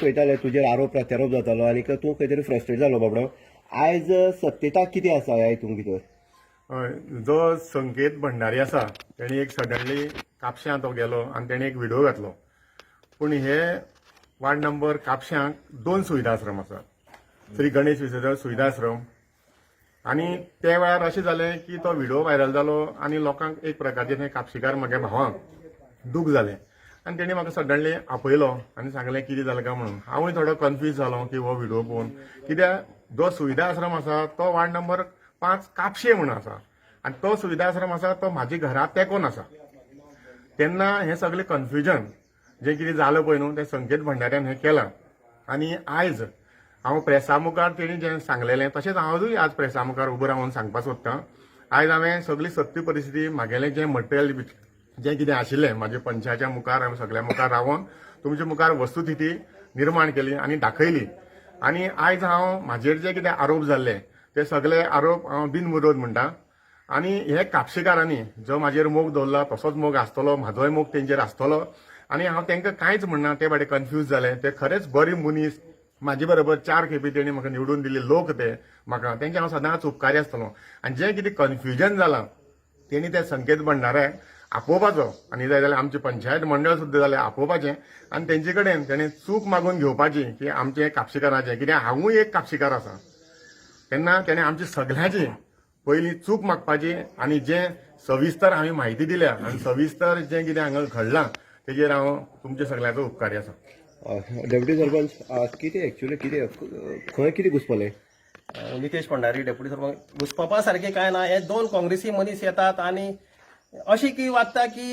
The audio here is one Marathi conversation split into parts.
कळटाले तुजेर आरोप प्रत्यारोप जातालो आनी तूं खंय तरी फ्रस्ट्रेट जालो बाबडो. आयज सत्यता कितें आसा ह्या हितून भितर? हय जो संकेत भंडारी आसा तेणी एक सडनली कापश्यां तो गेलो आनी तेणी एक व्हिडियो घातलो. पूण हे वार्ड नंबर कापश्यांक दोन सुविधा आश्रम आसा. श्री गणेश विसर्जन सुविधा आश्रम आनी त्या वेळार अशें जालें की तो व्हिडियो व्हायरल जालो आनी लोकांक एक प्रकारचे कापशीकार म्हज्या भावांक दूख जालें. आनी तेणी म्हाका सडनली आपयलो आनी सांगलें कितें जालें काय म्हणून. हांवूय थोडो कन्फ्यूज जालो की हो व्हिडिओ पळोवन कित्याक जो सुविधा आश्रम आसा तो वार्ड नंबर पांच कापशे म्हणून आसा. आनी तो सुविधा आश्रम आसा तो म्हाजी घरा तेंकोन आसा. तेन्ना हें सगलें कन्फ्युजन जें कितें जालें पळय न्हू तें संकेत भंडाऱ्यान हें केलां. आनी आयज हांव प्रेसा मुखार तेणी जें सांगलेलें तशेंच हांवूय आज प्रेसा मुखार उबो रावन सांगपाक सोदतां. आयज हांवें सगळी सत्य परिस्थिती म्हागेलें जें मटेरियल जें कितें आशिल्लें म्हाजे पंचाच्या मुखार हांवें सगळ्या मुखार रावन तुमच्या मुखार वस्तुस्थिती निर्माण केली आनी दाखयली. आनी आयज हांव म्हाजेर जे कितें आरोप जाल्ले ते सगळे आरोप हांव बिनविरोध म्हणटा. आनी हे कापशेकारांनी जो म्हाजेर मोग दवरला तसोच मोग आसतलो म्हाजोय मोग तेंचेर आसतलो. आनी हांव तांकां कांयच म्हणना ते भाटे कन्फ्यूज जाले. ते खरेंच बरे मनीस म्हाजे बरोबर चार खेपे तेणी म्हाका निवडून दिले लोक ते म्हाका तेंचे हांव सदांच उपकारी आसतलो. आनी जें कितें कन्फ्युजन जालां तेणी ते संकेत भंडाऱ्याक आपोवपाचो आनी जाय जाल्यार आमचे पंचायत मंडळ सुद्दां जाल्यार आपोवपाचें आनी तेंचे कडेन तेणें चूक मागून घेवपाची की आमचें कापशेकाराचें कित्याक हांवूय एक कापशेकार आसा तेन्ना तेणें आमची सगळ्यांची पयली चूक मागपाची आनी जें सविस्तर हांवें म्हायती दिल्या आनी सविस्तर जें कितें हांगा घडलां तेजेर हांव तुमच्या सगळ्यांचो उपकारी आसा डेप्युटी सरपंच कितें एक्चुअली कितें खंय कितें घुसपलें? नितेश भंडारी डेप्युटी सरपंच. घुसपापा सारखे काय ना हे दोन काँग्रेसी मनीस येतात आणि अशी की वाटता की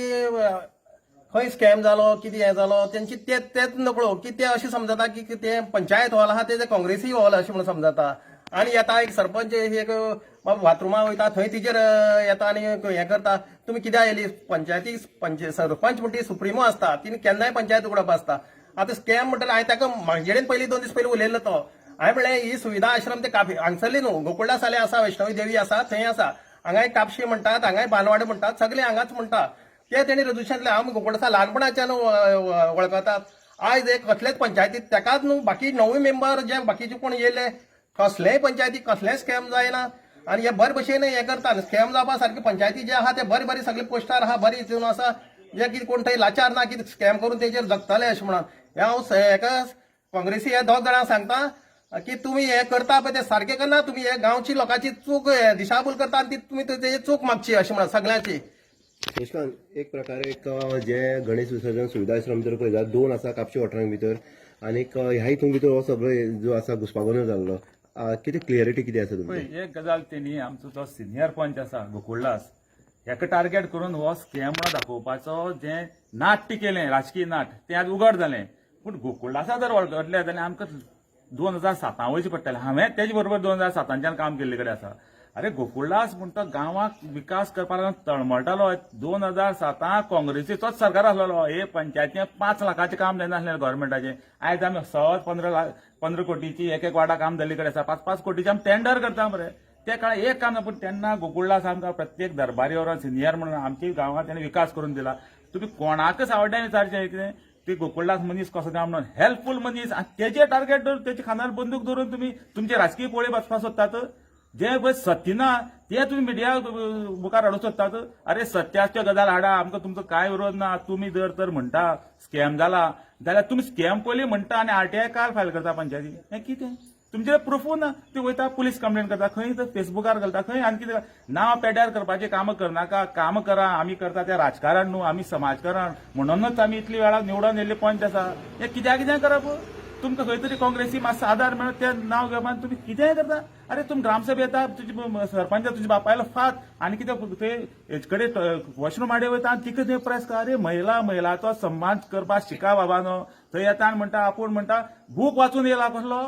खंय स्कॅम जालो कितें हें जालो तेंची ते तेच नकळो की ते अशें समजता की ते पंचायत हॉल आहा ते काँग्रेसी हॉल अशें म्हणून समजता. आनी येता एक सरपंच एक बाथरूमा बाथरुमा वयता थंय तिचेर येता आनी हें करता. तुमी कित्याक येयली पंचायती पंच सरपंच म्हणटी सुप्रिमो आसता तिने केन्नाय पंचायत उगडप आसता आतां स्कॅम म्हणटल्यार हांवें ताका म्हाजेडेन पयलीं दोन दीस पयलीं उलयल्लो तो. हांवें म्हणलें ही सुविधा आश्रम ते काफी हांगसरली न्हू गोकुळदास साले आसा वैष्णवी देवी आसा थंय आसा हांगाय कापशी म्हणटात हांगाय बालवाडे म्हणटात सगळे हांगाच म्हणटात ते तेणी रजिस्ट्रेशनांतले आम गोकुळसा ल्हानपणाच्यान वळखतात आयज एक कसलेच पंचायतीत तेकाच न्हू बाकी नवे मेंबर जे बाकीचे कोण येयले कसलेय पंचायती कसलेय स्कॅम जायना. आनी हे बरे भशेन हे करता स्कॅम जावपा सारखे पंचायती जे आहा ते बरे बरे सगळे पोस्टार आहा बरी हितून आसा जे कितें कोण थंय लाचार ना कितें स्कॅम करून तेजेर जगतले अशें म्हणून हे हांव स- हेका काँग्रेसी हे दोग जाणांक सांगता की तुम्ही हे करता पळय ते सारखे करना तुम्ही हे गांवची लोकांची चूक दिशाभूल करता आनी ती तुमी तेजी चूक मागची अशें म्हणून सगळ्यांची. यशकांत एक प्रकारे एक जे गणेश विसर्जन सुविधा आश्रम जर पळयतात दोन आसा कापशी वाठारांत भितर आनीक अ, ह्या हितून भितर हो सगळो जो आसा घुसपागोंदळ जाल्लो कितें क्लियरिटी कितें आसा तुमची? पळय एक गजाल तेणी आमचो जो सिनियर पंच आसा गोकुळदास हेका टार्गेट करून हो स्कॅम दाखोवपाचो जे नाट्य केलें राजकीय नाट तें आज उघड जालें पूण गोकुळदासा जर वळखतले जाल्यार आमकां दोन हजार सातां वयचें पडटलें हांवें तेजे बरोबर दोन हजार सातांच्यान काम केल्ले कडेन आसा अरे गोकुळदास म्हणटा गांवांत विकास करपाक लागून तळमळटालो दोन हजार सातां काँग्रेसीचोच सरकार आसलेलो हे पंचायतीचे पांच लाखाचें काम जायनासलें गव्हर्मेंटाचें आयज आमी सहज पंदरा लाख पंदरा कोटीची एक एक वाडा काम जाल्ले कडेन आसा पांच पांच कोटीचे आमी टेंडर करता मरे त्या काळार एक काम ना पूण तेन्ना गोकुळदास आमकां प्रत्येक दरबारी व्हरून सिनियर म्हणून आमच्या गांवांत तेणें विकास करून दिला. तुमी कोणाकच आवडटा विचारचें कितें ते गोकुळदास मनीस कसो काय म्हणून हेल्पफूल मनीस आणि तेजे टार्गेट धरून तेचे खांदार बंदूक धरून तुमी तुमचे राजकीय पोळे बसपाक सोदतात जे पळय सत्य ना ते तुम्ही मिडिया मुखार हाडूंक सोदतात अरे सत्याच्यो गजाल हाडा आमकां तुमचो कांय विरोध ना? तुमी जर तर म्हणटा स्कॅम जाला जाल्यार तुमी स्कॅम पयलीं म्हणटा आनी आरटीआय काल फायल करता पंचायती हें कितें? तुमचे प्रूफ ना ती वयता पुलीस कंप्लेन करता खंय तर फेसबुकार घालता खंय आनी कितें नांव पेड्यार करपाची कामां करनाका काम करा. आमी करता तें राजकारण न्हू. आमी समाजकारण. म्हणूनच आमी इतली वेळा निवडून येयल्ले पंच आसा हें कित्याक कितें करप तुमकां खंय तरी काँग्रेसी मातसो आदार मेळत तें नांव घेवपाक तुमी कितेंय करता? अरे तुमी ग्रामसभा येता तुजी सरपंच तुज्या बापायलो फात. आनी कितें थंय हेजे कडेन वॉशरूम हाडे वयता आनी तिका थंय प्रेस कर. अरे महिला महिलाचो सन्मान करपाक शिका बाबानो. थंय येता आनी म्हणटा आपूण म्हणटा बूक वाचून येयला कसलो?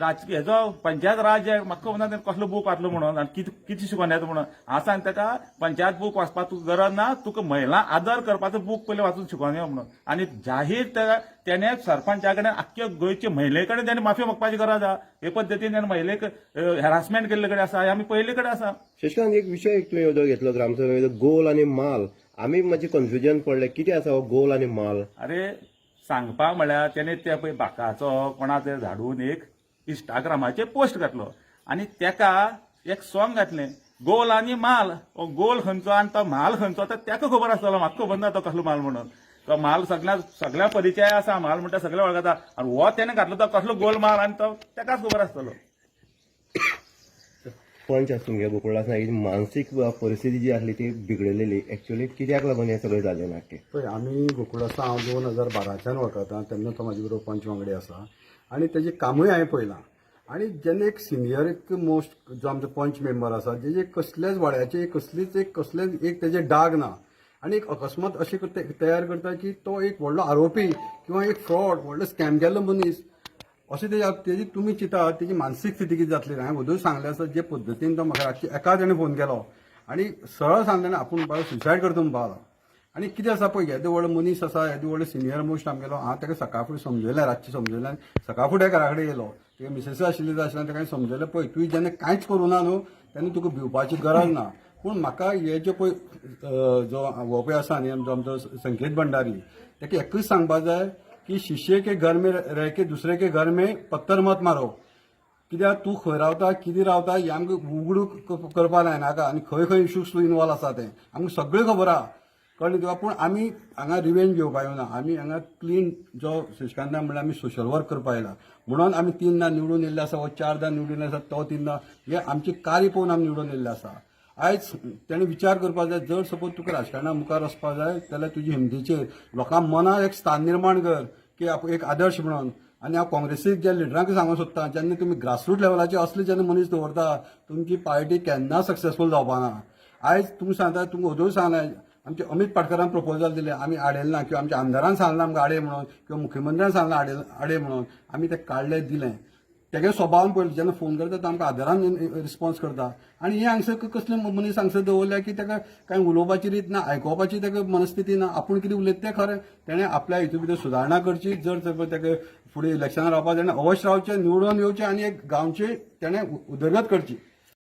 राजकीय हेजो पंचायत राज म्हाका खबर ना कसलो बूक वाचलो म्हणून आनी कितें कितें शिकोवन येता म्हणून. हांव सांग ताका पंचायत बूक वाचपाक तुका गरज ना तुका महिला आदर करपाचो बूक पयलीं वाचून शिकोवन यो म्हणून. आनी जाहीर ताका तेणें सरपंचा कडेन आख्ख्या गोंयचे महिले कडेन तेणें माफी मागपाची गरज आहा. हे पद्दतीन तेणें महिलेक हॅरासमेंट केल्ले कडेन आसा हे आमी पयले कडेन आसा शशिकांत एक विशय तुवें येदो घेतलो ग्रामसभेचो गोल आनी माल. आमी मातशें कन्फ्युजन पडलें. कितें आसा हो गोल आनी माल? अरे सांगपा म्हळ्यार तेणे ते पळय बाकाचो कोणाचो धाडून एक इंस्टाग्रामाचेर पोस्ट घातलो. आनी तेका एक सॉंग घातलें. गोल आनी माल. हो गोल खंयचो आनी तो माल खंयचो तो तेका खबर आसतलो म्हाका खबर ना तो कसलो माल म्हणून. तो माल सगळ्या सगळ्या परिचय आसा माल म्हणटा सगळे वळखता आनी हो तेणे घातलो तो कसलो गोल माल आनी तो तेकाच खबर आसतलो पंच आसा तुमगे गोकुळदास नाईक मानसीक परिस्थिती जी आसली ती बिगडलेली एक्च्युअली कित्याक लागून हें सगळें जालें नाट्य पळय आमी गोकुळासा हांव दोन हजार बाराच्यान वळखता तेन्ना तो म्हाजे बरोबर पंच वांगडी आसा आनी तेजें कामूय हांवें पळयलां आनी जेन्ना एक सिनियर एक मोस्ट जो आमचो पंच मेंबर आसा जेजे कसलेच वाड्याचे कसलीच एक कसलेच एक तेजे डाग ना. आनी एक अकस्मात अशें तयार करता की तो एक व्हडलो आरोपी किंवा एक फ्रॉड व्हडलो स्कॅम केल्लो मनीस अशें तेजे तेजी तुमी चिंता तेजी मानसीक स्थिती कितें जातली हांवें वदूच सांगलें आसा जे पद्दतीन तो म्हाका रातची एका जाणें फोन केलो. आनी सरळ सांगलें आपूण बाबा सुसायड करता म्हणून पावला आनी कितें आसा पळय येदो व्हडलो मनीस आसा येदो व्हडलो सिनियर मोस्ट आमगेलो हांव ताका सकाळ फुडें समजयलें रातचें समजयलें आनी सकाळ फुडें घरा कडेन येयलो तुगे मिसेस आशिल्ली जाय आशिल्लें ताका समजयलें पळय तुवें जेन्ना कांयच करूं ना न्हू तेन्ना तुका भिवपाची गरज ना. पूण म्हाका हे जे पळय जो हो पळय आसा न्ही आमचो आमचो संकेत भंडारी ताका एकूच सांगपाक जाय की शिष्य के घर में रह के दुसरे के घर में पत्थर मत मारो. कित्याक तूं खंय रावता कितें रावता हें आमकां उगडूक करपा लायनाका. आनी खंय खंय इश्यूज तूं इनवॉल्व आसा तें. आमकां सगळें खबर आहा कळ्ळें तुका पूण आमी हांगा रिवेंज घेवपा येवना आमी हांगा क्लीन जो श्रीकांता म्हणल्यार आमी सोशल वर्क करपा आयला. म्हणून आमी तिनदां निवडून येयल्ले आसा वो चारदां निवडून आसा तो तिनदां. हे आमची कार्य पळोवन आमी निवडून येयल्ले आसा. आयज तेणें विचार करपाक जाय जर सपोज तुका राजकारणा मुखार वचपाक जाय जाल्यार तुजे हिमतीचेर. लोकां मनात एक स्थान निर्माण कर की आप- एक आदर्श म्हणून. आनी हांव काँग्रेसीक जे लिडरांक सांगूंक सोदतां जेन्ना तुमी ग्रासरूट लेवलाचेर असले जेन्ना मनीस दवरता तुमची पार्टी केन्ना सक्सेसफूल जावपा ना. आयज तुमी सांगता तुमकां अदूच सांगलें आमचे अमित पाटकरान प्रपोजल दिले. आमी आडयले ना किंवा आमच्या आमदारान सांगलें आमकां आडय म्हणून. किंवा मुख्यमंत्र्यान सांगलां आडय आडय म्हणून. आमी तें काडलें दिलें. तेगे स्वभावान पळय जेन्ना फोन करता तो आमकां आदारान रिस्पॉन्स करता. आनी हे हांगसर कसले मनीस हांगसर दवरल्या की ताका कांय उलोवपाची रीत ना आयकोपाची ताका मनस्थिती ना. आपूण कितें उलयता तें खरें. तेणें आपल्या हितू भितर सुदारणा करची. जर तर ताका फुडें इलेक्शनार रावपाक तेणें अवश्य रावचें निवडून येवचें आनी एक गांवची तेणें उदरगत करची.